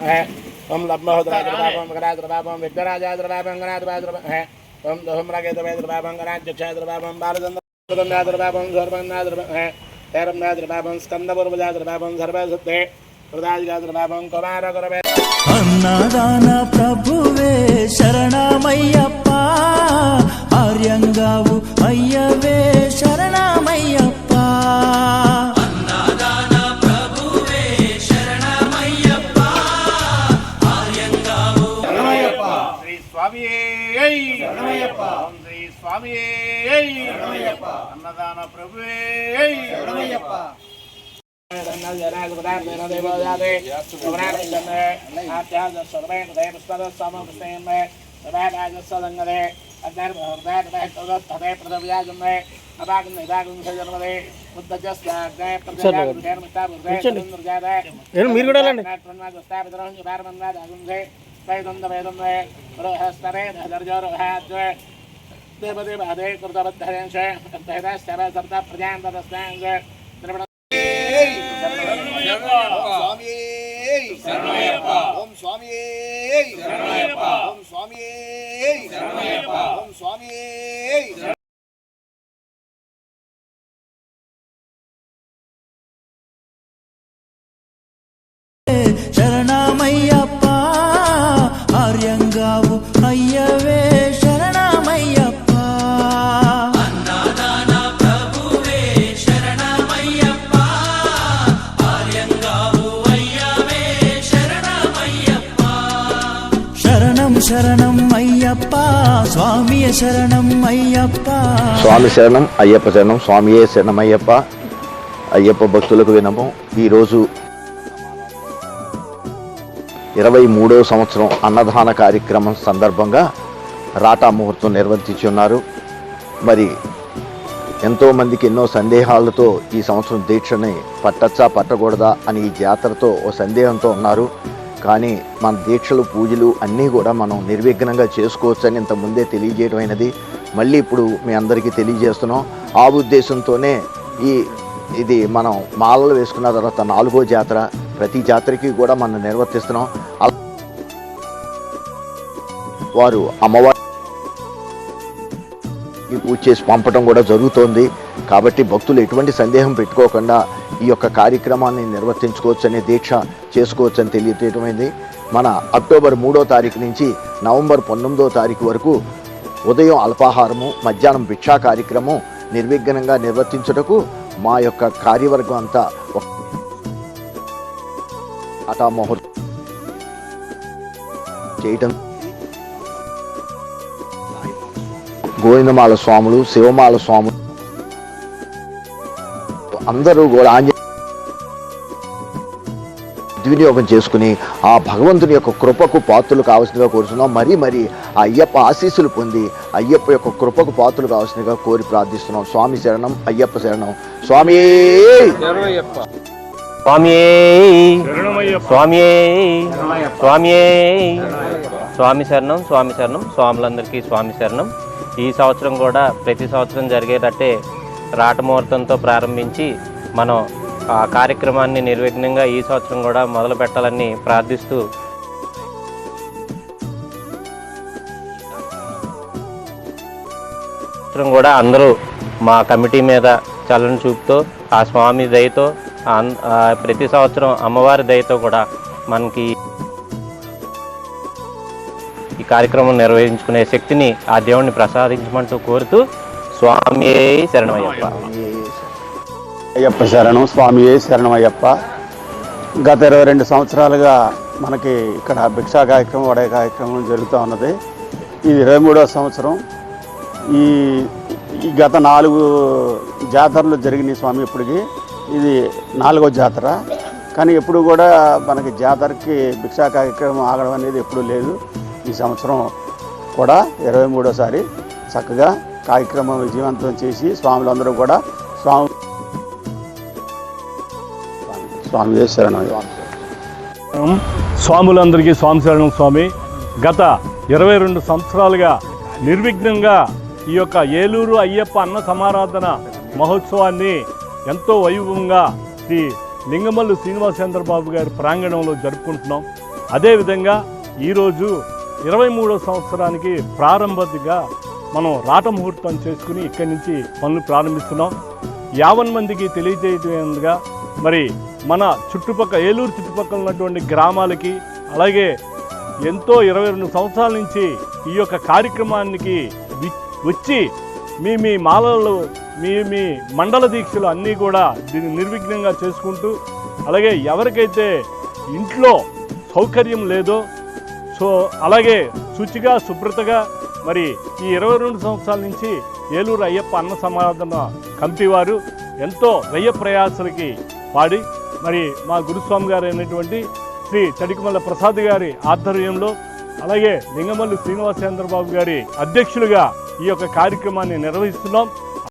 ఓం లబ్మహోద్రాజపాపం గణాద్రపాపం విఘ్నరాజాద్రపాపం గణాద్రపాద్రప ఓం దహం రాగేద్రపాద్రపాపం గణాధ్యక్షాద్రపాపం బాలచంద్రపాపం సర్వంగాద్రప తేరంగాద్రపాపం స్కందపూర్వజాద్రపాపం సర్వసిద్ధే హృదాజాద్రపాపం కుమారగురవే. అన్నదాన ప్రభువే శరణమయ్యప్ప ఆర్యంగావు అయ్యవే. శ్రీ స్వామి ఓం శ్రీ స్వామి అన్నదాన ప్రభువే. మీరు కూడా దేవదేవాదే కృతబద్ధరేష సర్త ప్రజాంతరస్తాంగ స్వామి ఓం స్వామి ఓం స్వామియ శరణం అయ్యప్ప. స్వామి శరణం అయ్యప్ప శరణం స్వామియే శరణం అయ్యప్ప. భక్తులకు వినము. ఈరోజు ఇరవై మూడో సంవత్సరం అన్నదాన కార్యక్రమం సందర్భంగా రాటా ముహూర్తం నిర్వర్తించి ఉన్నారు. మరి ఎంతోమందికి ఎన్నో సందేహాలతో ఈ సంవత్సరం దీక్షని పట్టచ్చా పట్టకూడదా అని ఈ జాతరతో ఓ సందేహంతో ఉన్నారు. కానీ మన దీక్షలు పూజలు అన్నీ కూడా మనం నిర్విఘ్నంగా చేసుకోవచ్చని ఇంత ముందే తెలియజేయడం అయినది మళ్ళీ ఇప్పుడు మీ అందరికీ తెలియజేస్తున్నాం. ఆ ఉద్దేశంతోనే ఈ ఇది మనం మాలలు వేసుకున్న తర్వాత నాలుగో జాతర ప్రతి జాతరకి కూడా మనం నిర్వర్తిస్తున్నాం. వారు అమ్మవారి పూజ చేసి పంపడం కూడా జరుగుతోంది. కాబట్టి భక్తులు ఎటువంటి సందేహం పెట్టుకోకుండా ఈ యొక్క కార్యక్రమాన్ని నిర్వర్తించుకోవచ్చు అనే దీక్ష చేసుకోవచ్చు అని తెలియటమైంది మన అక్టోబర్ మూడో తారీఖు నుంచి నవంబర్ పంతొమ్మిదో తారీఖు వరకు ఉదయం అల్పాహారము మధ్యాహ్నం భిక్షా కార్యక్రమం నిర్విఘ్నంగా నిర్వర్తించుటకు మా యొక్క కార్యవర్గం అంతా ఒక ముహూర్తం చేయటం గోవిందమాల స్వాములు శివమాల స్వాములు అందరూ కూడా ఆంజ దుర్వినియోగం చేసుకుని ఆ భగవంతుని యొక్క కృపకు పాత్రలు కావాల్సిందిగా కోరుతున్నాం మరీ మరి ఆ అయ్యప్ప ఆశీస్సులు పొంది అయ్యప్ప యొక్క కృపకు పాత్రలు కావాల్సిందిగా కోరి ప్రార్థిస్తున్నాం. స్వామి శరణం అయ్యప్ప శరణం. స్వామి! స్వామియే స్వామియే స్వామియే స్వామి శరణం స్వామి శరణం. స్వాములందరికీ స్వామి శరణం. ఈ సంవత్సరం కూడా ప్రతి సంవత్సరం జరిగేటట్టే రాటముహూర్తంతో ప్రారంభించి మనం ఆ కార్యక్రమాన్ని నిర్విఘ్నంగా ఈ సంవత్సరం కూడా మొదలు పెట్టాలని ప్రార్థిస్తూ సంవత్సరం కూడా అందరూ మా కమిటీ మీద చల్లని చూపుతో ఆ స్వామి దయతో అన్- ప్రతి సంవత్సరం అమ్మవారి దయతో కూడా మనకి కార్యక్రమం నిర్వహించుకునే శక్తిని ఆ దేవుణ్ణి ప్రసాదించమంటూ కోరుతూ స్వామి శరణమయ్యప్ప. అయ్యప్ప శరణం స్వామి శరణమయ్యప్ప. గత ఇరవై రెండు సంవత్సరాలుగా మనకి ఇక్కడ భిక్షా కార్యక్రమం వడే కార్యక్రమం జరుగుతూ ఉన్నది. ఇది ఇరవై మూడవ సంవత్సరం ఈ ఈ గత నాలుగు జాతరలు జరిగినాయి స్వామి ఇప్పటికి. ఇది నాలుగో జాతర. కానీ ఎప్పుడు కూడా మనకి జాతరకి భిక్షా కార్యక్రమం ఆగడం అనేది ఎప్పుడూ లేదు. ఈ సంవత్సరం కూడా ఇరవై మూడోసారి చక్కగా కార్యక్రమం విజయవంతం చేసి స్వాములందరూ కూడా స్వామి స్వామి శరణం స్వాములందరికీ స్వామి శరణం స్వామి. గత ఇరవై రెండు సంవత్సరాలుగా నిర్విఘ్నంగా ఈ యొక్క ఏలూరు అయ్యప్ప అన్న సమారాధన మహోత్సవాన్ని ఎంతో వైభవంగా శ్రీ లింగమల్లు శ్రీనివాస చంద్రబాబు గారి ప్రాంగణంలో జరుపుకుంటున్నాం. అదేవిధంగా ఈరోజు ఇరవై మూడో సంవత్సరానికి ప్రారంభదిగా మనం రాట ముహూర్తం చేసుకుని ఇక్కడి నుంచి పనులు ప్రారంభిస్తున్నాం. యావన్ మందికి తెలియజేయగా మరి మన చుట్టుపక్కల ఏలూరు చుట్టుపక్కల ఉన్నటువంటి గ్రామాలకి అలాగే ఎంతో ఇరవై రెండు సంవత్సరాల నుంచి ఈ యొక్క కార్యక్రమానికి వచ్చి మీ మీ మాలలు మీ మీ మండల దీక్షలు అన్నీ కూడా దీన్ని నిర్విఘ్నంగా చేసుకుంటూ అలాగే ఎవరికైతే ఇంట్లో సౌకర్యం లేదో సో అలాగే శుచిగా శుభ్రతగా మరి ఈ ఇరవై రెండు సంవత్సరాల నుంచి ఏలూరు అయ్యప్ప అన్న సమాధాన కమిటీ వారు ఎంతో వ్యయ ప్రయాసలకి పాడి మరి మా గురుస్వామి గారు అయినటువంటి శ్రీ చడికమల్ల ప్రసాద్ గారి ఆధ్వర్యంలో అలాగే లింగమల్లి శ్రీనివాసేంద్రబాబు గారి అధ్యక్షులుగా ఈ యొక్క కార్యక్రమాన్ని నిర్వహిస్తున్నాం.